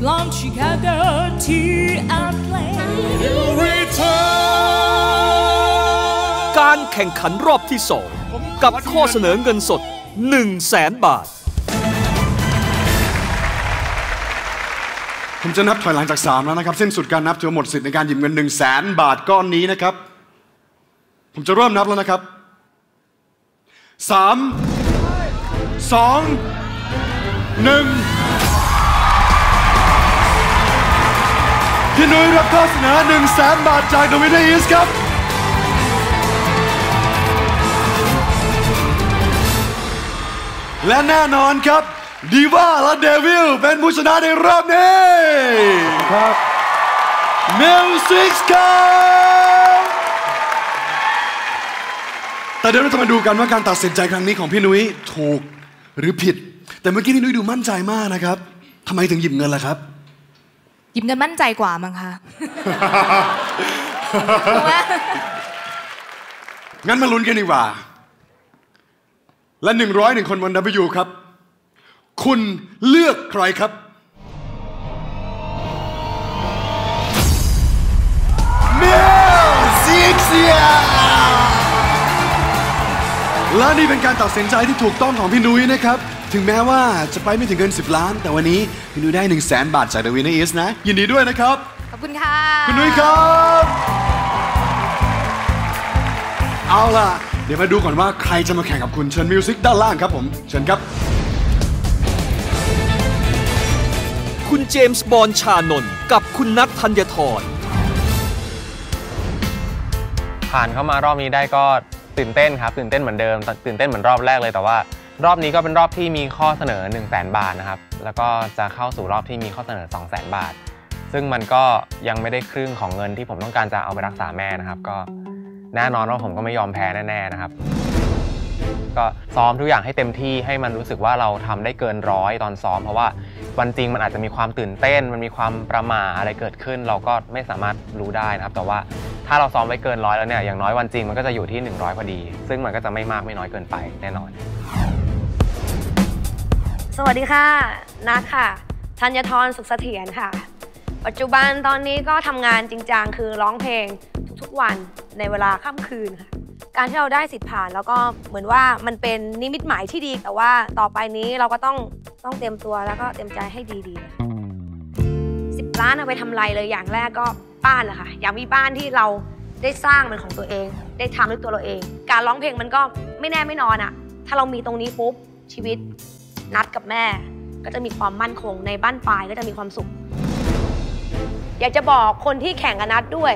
from Chicago to Atlanta. การแข่งขันรอบที่สองกับข้อเสนอเงินสด 1 0 0 0 0แสนบาท ผมจะนับถอยหลังจาก 3 แล้วนะครับ สิ้นสุดการนับถือหมดสิทธิ์ในการหยิบเงิน 1 0 0 0 0แสนบาทก้อนนี้นะครับ ผมจะเริ่มนับแล้วนะครับ 3 2 1 พี่นุ้ยรับข้อเสนอ1 0 0 0 0แสนบาทจาก The Winner Is ครับ และแน่นอนครับ ดีว่าและเดวิลเป็นผู้ชนะในรอบนี้ครับมิวสิกครับแต่เดี๋ยวเราจะมาดูกันว่าการตัดสินใจครั้งนี้ของพี่นุ้ยถูกหรือผิด แต่เมื่อกี้พี่นุ้ยดูมั่นใจมากนะครับทำไมถึงหยิบเงินล่ะครับ ยิบเงินมั่นใจกว่ามั้งคะงั้นมาลุ้นกันดีกว่า และหนึ่งร้อยหนึ่งคนบน W ครับ คุณเลือกใครครับมิลซิกเซียและนี่เป็นการตัดสินใจที่ถูกต้องของพี่นุ้ยนะครับ ถึงแม้ว่าจะไปไม่ถึงเงิน 10 ล้าน แต่วันนี้พี่นุ้ยได้ 1 0 0 0 0แสนบาทจาก The Winner Is นะ ยินดีด้วยนะครับ ขอบคุณค่ะ คุณนุ้ยครับ เอาล่ะ เดี๋ยวมาดูก่อนว่าใครจะมาแข่งกับคุณเชิญมิวสิกด้านล่างครับผม เชิญครับ คุณเจมส์บอลชานนท์กับคุณนัทธัญทรผ่านเข้ามารอบนี้ได้ก็ตื่นเต้นครับ ตื่นเต้นเหมือนเดิม ตื่นเต้นเหมือนรอบแรกเลยแต่ว่า รอบนี้ก็เป็นรอบที่มีข้อเสนอ 1 0 0 0 0แบาทนะครับ แล้วก็จะเข้าสู่รอบที่มีข้อเสนอ 2 0 0 0 0 0 บาท ซึ่งมันก็ยังไม่ได้ครึ่งของเงินที่ผมต้องการจะเอาไปรักษาแม่นะครับ ก็แน่นอนว่าผมก็ไม่ยอมแพ้แน่ๆนะครับ ก็ซ้อมทุกอย่างให้เต็มที่ให้มันรู้สึกว่าเราทำได้เกินร้อยตอนซ้อม เพราะว่าวันจริงมันอาจจะมีความตื่นเต้น มันมีความประหม่าอะไรเกิดขึ้น เราก็ไม่สามารถรู้ได้นะครับ แต่ว่าถ้าเราซ้อมไว้เกินร้อยแล้วเนี่ยอย่างน้อยวันจริงมันก็จะอยู่ที่ 100พอดี ซึ่งมันก็จะไม่มากไม่น้อยเกินไปแน่นอน สวัสดีค่ะนัทค่ะ ธัญทรสุขเสถียรค่ะ ปัจจุบันตอนนี้ก็ทำงานจริงจังคือร้องเพลงทุกๆวันในเวลาค่ำคืนค่ะ การที่เราได้สิทธิ์ผ่านแล้วก็เหมือนว่ามันเป็นนิมิตหมายที่ดีแต่ว่าต่อไปนี้เราก็ต้องต้องเตรียมตัวแล้วก็เตรียมใจให้ดีๆสิบล้านเอาไปทำไรเลยอย่างแรกก็บ้านแหละค่ะ อยากมีบ้านที่เราได้สร้างเป็นของตัวเอง ได้ทำด้วยตัวเราเอง การร้องเพลงมันก็ไม่แน่ไม่นอนอะถ้าเรามีตรงนี้ปุ๊บชีวิต นัดกับแม่ ก็จะมีความมั่นคงในบ้านปลายก็จะมีความสุข อยากจะบอกคนที่แข่งกับนัดด้วย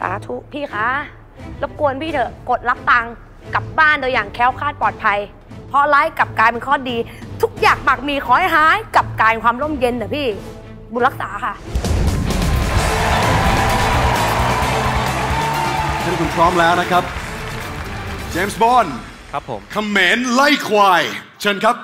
สาธุพี่คะรบกวนพี่เถอะกดรับตังค์กลับบ้านโดยอย่างแคล้วคลาดปลอดภัย เพราะไลฟ์กลับกลายเป็นข้อดี ทุกอย่างหมักมีขอให้หายกลับกลายเป็นความร่มเย็นเถอะพี่ บุญรักษาค่ะ ท่านคุณพร้อมแล้วนะครับ เจมส์บอลครับผม คำเหมนไล่ควาย เชิญครับ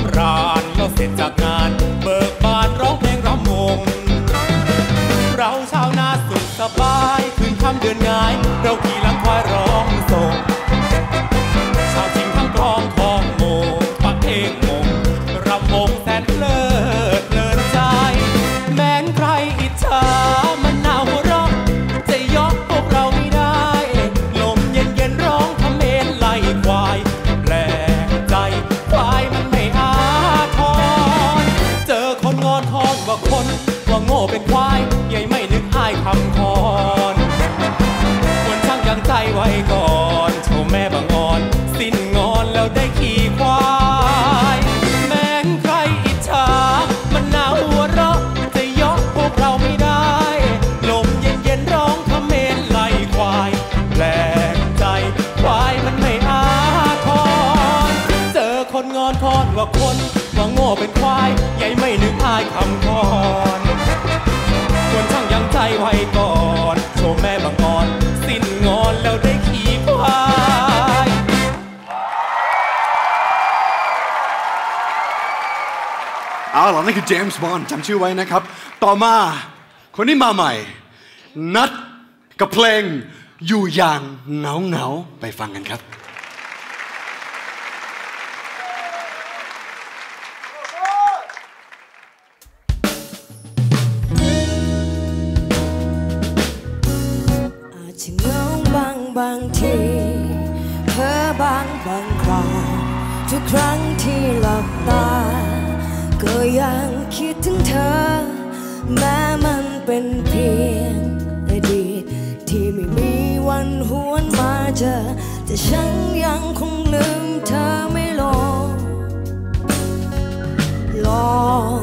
ควายสำราญก็เสร็จจากงาน เบิกบานร้องเพลงรำวงเราชาวนาสุขสบาย คืนค่ำเดือนงาย เราขี่หลัง ม่บางอ่อนสิ้นงอนแล้วได้ขี่ควายเอาล่ะนั่นคือเจมส์บอนด์จำชื่อไว้นะครับ ต่อมาคนนี้มาใหม่ นัดกับเพลงอยู่อย่างเหงาเหงาไปฟังกันครับ ครั้งที่หลับตา ก็ยังคิดถึงเธอ แม้มันเป็นเพียงอดีต ที่ไม่มีวันหวนมาเจอ แต่ฉันยังคงลืมเธอไม่ลงลอง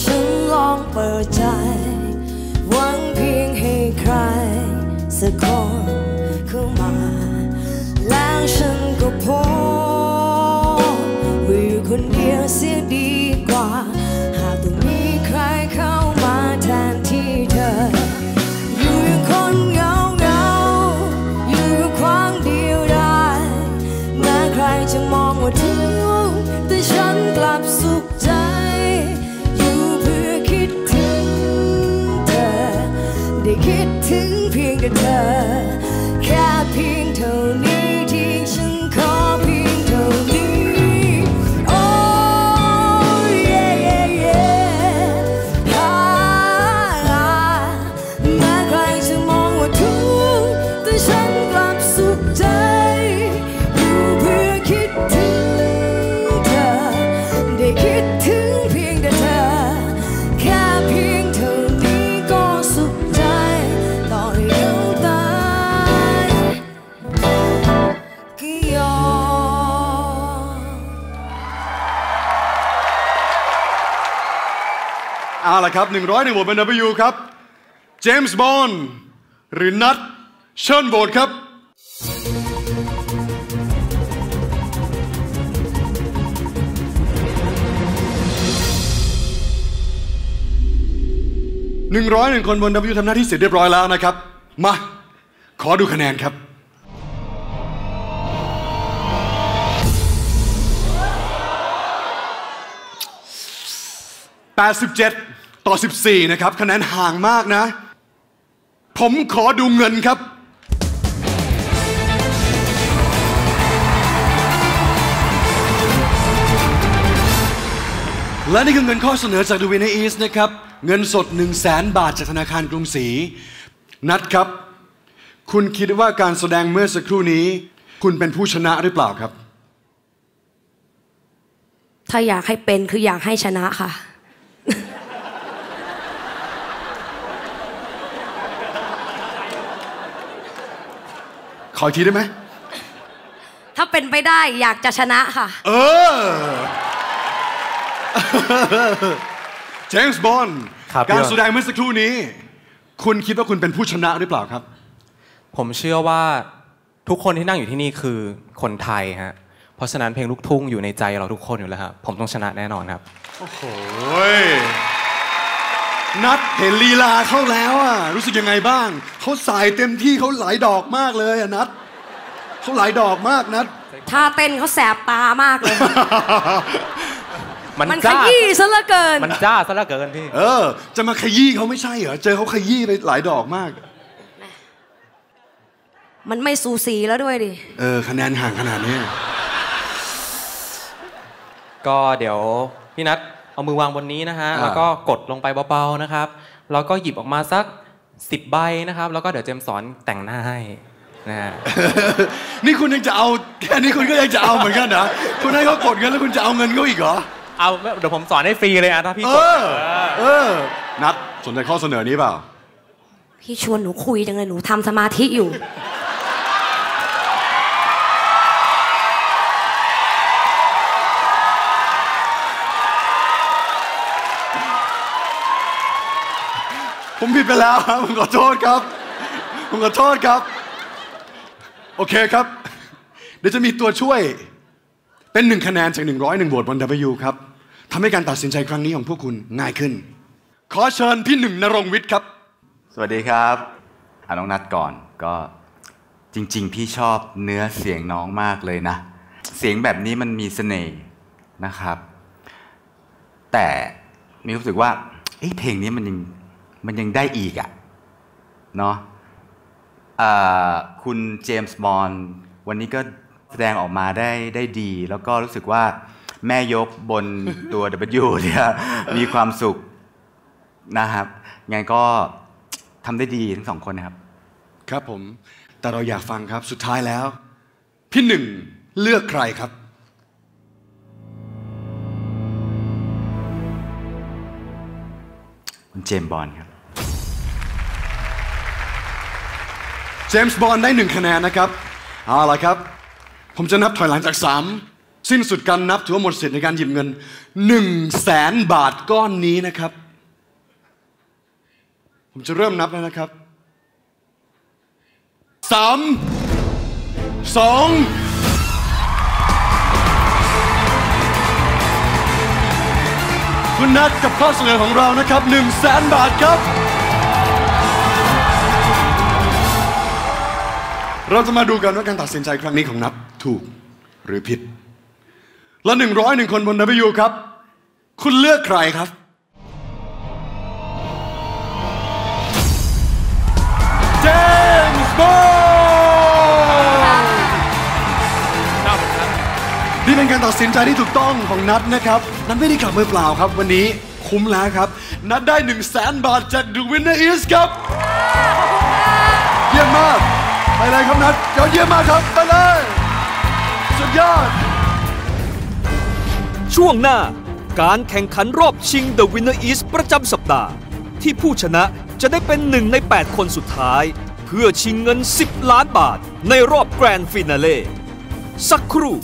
ฉันลองเปิดใจ หวังเพียงให้ใคร สักคนเข้ามา แล้วฉันก็พบ สียดีกว่า หากต้องมีใครเข้ามาแทนที่เธอ อยู่อย่างคนเหงาเหงาอยู่กับความเดียวดายแม้ใครจะมองว่าทุกข์แต่ฉันกลับสุขใจ อยู่เพื่อคิดถึงเธอ ได้คิดถึงเพียงแต่เธอ แค่เพียงเท่านี้ ล่ะครับ 100 ในโหวตเป็น W ครับ เจมส์บอนด์หรือนัดเชิญโหวตครับ101คนบน W ทำหน้าที่เสร็จเรียบร้อยแล้วนะครับ มา ขอดูคะแนนครับ 87 ต่อ 14 นะครับ คะแนนห่างมากนะ ผมขอดูเงินครับ และนี่คือเงินข้อเสนอจากดูวินอีสนะครับ เงินสด 1 0 0 0 0แบาทจากธนาคารกรุงศรี นัดครับ คุณคิดว่าการแสดงเมื่อสักครู่นี้ คุณเป็นผู้ชนะหรือเปล่าครับ ถ้าอยากให้เป็นคืออยากให้ชนะค่ะ ขออีกทีได้ไหม ถ้าเป็นไปได้อยากจะชนะค่ะ เออเจมส์บอนด์ครับ การพี่แสดงเมื่อสักครู่นี้ คุณคิดว่าคุณเป็นผู้ชนะหรือเปล่าครับ ผมเชื่อว่าทุกคนที่นั่งอยู่ที่นี่คือคนไทยฮะ เพราะฉะนั้นเพลงลูกทุ่งอยู่ในใจเราทุกคนอยู่แล้วครับผมต้องชนะแน่นอนครับ โอ้โหย นัดเห็นลีลาเขาแล้วอะรู้สึกยังไงบ้าง เขาสายเต็มที่เขาหลายดอกมากเลยอะนัดเขาหลายดอกมากนัดถ้าเต้นเขาแสบตามากเลย มันมันขจ้ายี้ซะเหลือเกิน มันจ้าซะเหลือเกินพี่ เออ จะมาขยี้เขาไม่ใช่เหรอเจอเขาขยี้ไปหลายดอกมาก มันไม่สูสีแล้วด้วยดิ เออคะแนนห่างขนาดนี้ ก็เดี๋ยวพี่นัท เอามือวางบนนี้นะฮะอ่าแล้วก็กดลงไปเบาๆนะครับแล้วก็หยิบออกมาสักสิบใบนะครับ แล้วก็เดี๋ยวเจมส์สอนแต่งหน้าให้นะฮะนี่คุณยังจะเอาแค่นี้คุณก็ยังจะเอาเหมือนกันนะคุณให้เขากดเงินแล้วคุณจะเอาเงินเขาอีกเหรอเอาเดี๋ยวผมสอนให้ฟรีเลยอะถ้าพี่เอกดอเออนัดสนใจข้อเสนอนี้เปล่าพี่ชวนหนูคุยจังเลยหนูทำสมาธิอยู่ ผมผิดไปแล้วครับผมขอโทษครับ ผมขอโทษครับ โอเคครับ เดี๋ยวจะมีตัวช่วย เป็นหนึ่งคะแนนจาก101โหวตบน W ครับทำให้การตัดสินใจครั้งนี้ของพวกคุณง่ายขึ้น ขอเชิญพี่หนึ่งนรงวิทย์ครับ สวัสดีครับอาน้องนัดก่อนก็จริง ๆ พี่ชอบเนื้อเสียงน้องมากเลยนะ เสียงแบบนี้มันมีเสน่ห์นะครับ แต่มีความรู้สึกว่าเเพลงนี้มันยัง มันยังได้อีกอะเนาะอ่าคุณเจมส์บอนด์วันนี้ก็แสดงออกมาได้ได้ดี แล้วก็รู้สึกว่าแม่ยกบนตัว W เนี่ยมีความสุขนะครับงั้นก็ทำได้ดีทั้งสองคนนะครับ ครับผม แต่เราอยากฟังครับสุดท้ายแล้ว พี่หนึ่งเลือกใครครับคุณเจมส์บอนด์ครับ เจมส์บอลได้หนึ่งคะแนนนะครับ เอาละครับ ผมจะนับถอยหลังจากสามสิ้นสุดการนับถือว่าหมดสิทธิ์ในการหยิบเงิน1นึ่งแสนบาทก้อนนี้นะครับ ผมจะเริ่มนับแล้วนะครับสามสองคุณนัดกับข้อเสนอของเรานะครับ1นึ่งแสนบาทครับ เราจะมาดูกันว่าการตัดสินใจครั้งนี้ของนับถูกหรือผิด และหนึ่งร้อยหนึ่งคนบน W ครับ คุณเลือกใครครับ เจมส์บอนด์นี่เป็นการตัดสินใจที่ถูกต้องของนัดนะครับ นัดไม่ได้กลับมือเปล่าครับ วันนี้คุ้มแล้วครับ นัดได้1 0 0 0 0แสนบาทจาก The Winner is ครับ เยี่ยมมากไป เลยครับนัดยอดเยี่ยมมากครับไปเลย สุดยอด ช่วงหน้าการแข่งขันรอบชิง The Winner Is ประจำสัปดาห์ ที่ผู้ชนะจะได้เป็นหนึ่งใน 8 คนสุดท้าย เพื่อชิงเงิน 10 ล้านบาทในรอบแกรนด์ฟินาเล่สักครู่